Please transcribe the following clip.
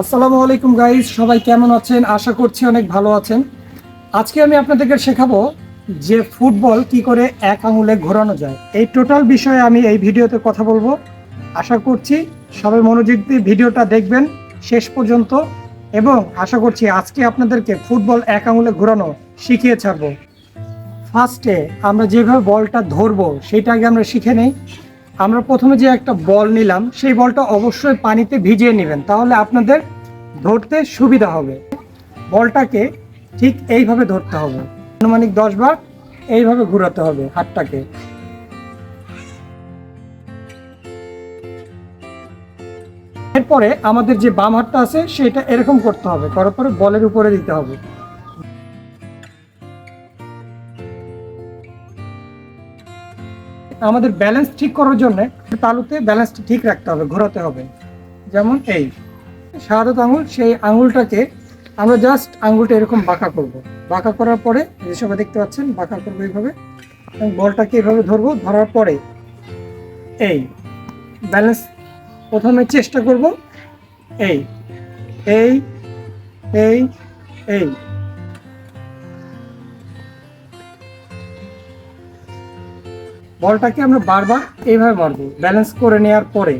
আসসালামু আলাইকুম গাইজ সবাই কেমন আছেন? আশা করছি অনেক ভালো আছেন। আজকে আমি আপনাদেরকে শেখাবো যে ফুটবল কি করে এক আঙুলে ঘোরানো যায়। এই টোটাল বিষয়ে আমি এই ভিডিওতে কথা বলব। আশা করছি সবাই মনোযোগ দিয়ে ভিডিওটা দেখবেন শেষ পর্যন্ত এবং আশা করছি আজকে আপনাদেরকে ফুটবল এক আঙুলে ঘোরানো শিখিয়ে ছাড়বো। ফার্স্টে আমরা যেভাবে বলটা ধরবো, সেটা আগে আমরা শিখে নেই। আমরা প্রথমে যে একটা বল নিলাম, সেই বলটা অবশ্যই পানিতে ভিজিয়ে নেবেন, তাহলে আপনাদের ধরতে সুবিধা হবে। বলটাকে ঠিক এইভাবে ধরতে হবে। আনুমানিক দশ বার এইভাবে ঘোরাতে হবে হাতটাকে। এরপরে আমাদের যে বাম হাতটা আছে, সেটা এরকম করতে হবে করার পরে বলের উপরে দিতে হবে। আমাদের ব্যালেন্স ঠিক করার জন্য তালুতে ব্যালেন্সটা ঠিক রাখতে হবে, ঘোরাতে হবে। যেমন এই, শাহাদত আঙুল, সেই আঙুলটাকে আমরা জাস্ট আঙুলটা এরকম বাঁকা করব। বাঁকা করার পরে যে সবাই দেখতে পাচ্ছেন, বাঁকা করব এইভাবে। বলটাকে এইভাবে ধরবো, ধরার পরে এই ব্যালেন্স প্রথমে চেষ্টা করব, এই এই এই এই বলটাকে আমরা বারবার এইভাবে মারবো। ব্যালেন্স করে নেওয়ার পরে